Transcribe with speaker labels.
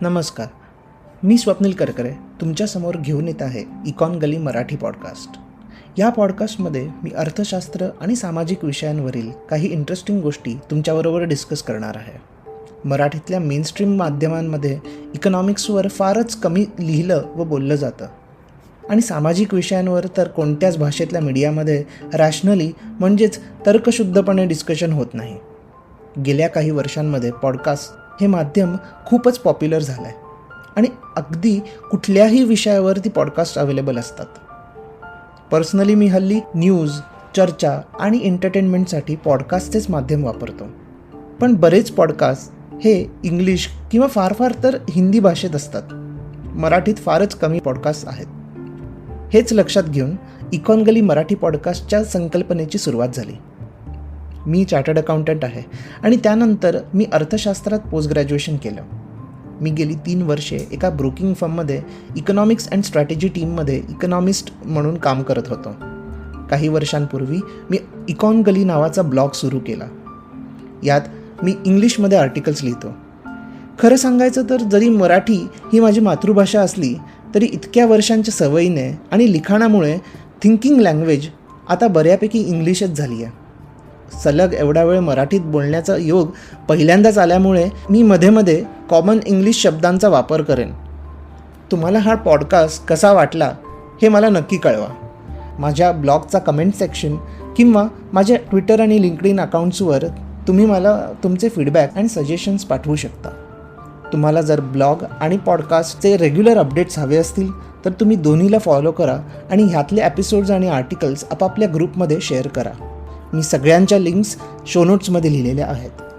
Speaker 1: नमस्कार. मी स्वप्नील करकरे तुमच्यासमोर घेऊन येत आहे इकॉन गली मराठी पॉडकास्ट. या पॉडकास्टमध्ये मी अर्थशास्त्र आणि सामाजिक विषयांवरील काही इंटरेस्टिंग गोष्टी तुमच्याबरोबर डिस्कस करणार आहे. मराठीतल्या मेनस्ट्रीम माध्यमांमध्ये इकॉनॉमिक्सवर फारच कमी लिहिलं व बोललं जातं. आणि सामाजिक विषयांवर तर कोणत्याच भाषेतल्या मीडियामध्ये रॅशनली म्हणजेच तर्कशुद्धपणे डिस्कशन होत नाही. गेल्या काही वर्षांमध्ये पॉडकास्ट हे माध्यम खूपच पॉप्युलर झालं आहे आणि अगदी कुठल्याही विषयावर ती पॉडकास्ट अवेलेबल असतात. पर्सनली मी हल्ली न्यूज चर्चा आणि एंटरटेनमेंटसाठी पॉडकास्टचेच माध्यम वापरतो. पण बरेच पॉडकास्ट हे इंग्लिश किंवा फार फार तर हिंदी भाषेत असतात. मराठीत फारच कमी पॉडकास्ट आहेत. हेच लक्षात घेऊन इकॉनगली मराठी पॉडकास्टच्या संकल्पनेची सुरुवात झाली. मी चार्टर्ड अकाउंटंट आहे. आणि त्यानंतर मी अर्थशास्त्रात पोस्ट ग्रॅज्युएशन केलं. मी गेली तीन वर्षे एका ब्रोकिंग फर्ममध्ये इकॉनॉमिक्स अँड स्ट्रॅटेजी टीममध्ये इकॉनॉमिस्ट म्हणून काम करत होतो. काही वर्षांपूर्वी मी इकॉन गली नावाचा ब्लॉग सुरू केला. यात मी इंग्लिशमध्ये आर्टिकल्स लिहितो. खरं सांगायचं तर जरी मराठी ही माझी मातृभाषा असली तरी इतक्या वर्षांच्या सवयीने आणि लिखाणामुळे थिंकिंग लँग्वेज आता बऱ्यापैकी इंग्लिशच झाली आहे सलग एवढा वेळ मराठीत बोलण्याचा योग पहिल्यांदाच आल्यामुळे मी मध्ये मध्ये कॉमन इंग्लिश शब्दांचा वापर करेन. तुम्हाला हा पॉडकास्ट कसा वाटला हे मला नक्की कळवा. माझ्या ब्लॉगचा कमेंट सेक्शन किंवा माझ्या ट्विटर आणि लिंकडिन अकाउंट्सवर तुम्ही मला तुमचे फीडबॅक अँड सजेशन्स पाठवू शकता. तुम्हाला जर ब्लॉग आणि पॉडकास्टचे रेग्युलर अपडेट्स हवे असतील तर तुम्ही दोन्हीला फॉलो करा आणि ह्यातले एपिसोड्स आणि आर्टिकल्स आपापल्या ग्रुपमध्ये शेअर करा. मी सगळ्यांच्या लिंक्स शोनोट्समध्ये लिहिलेल्या आहेत.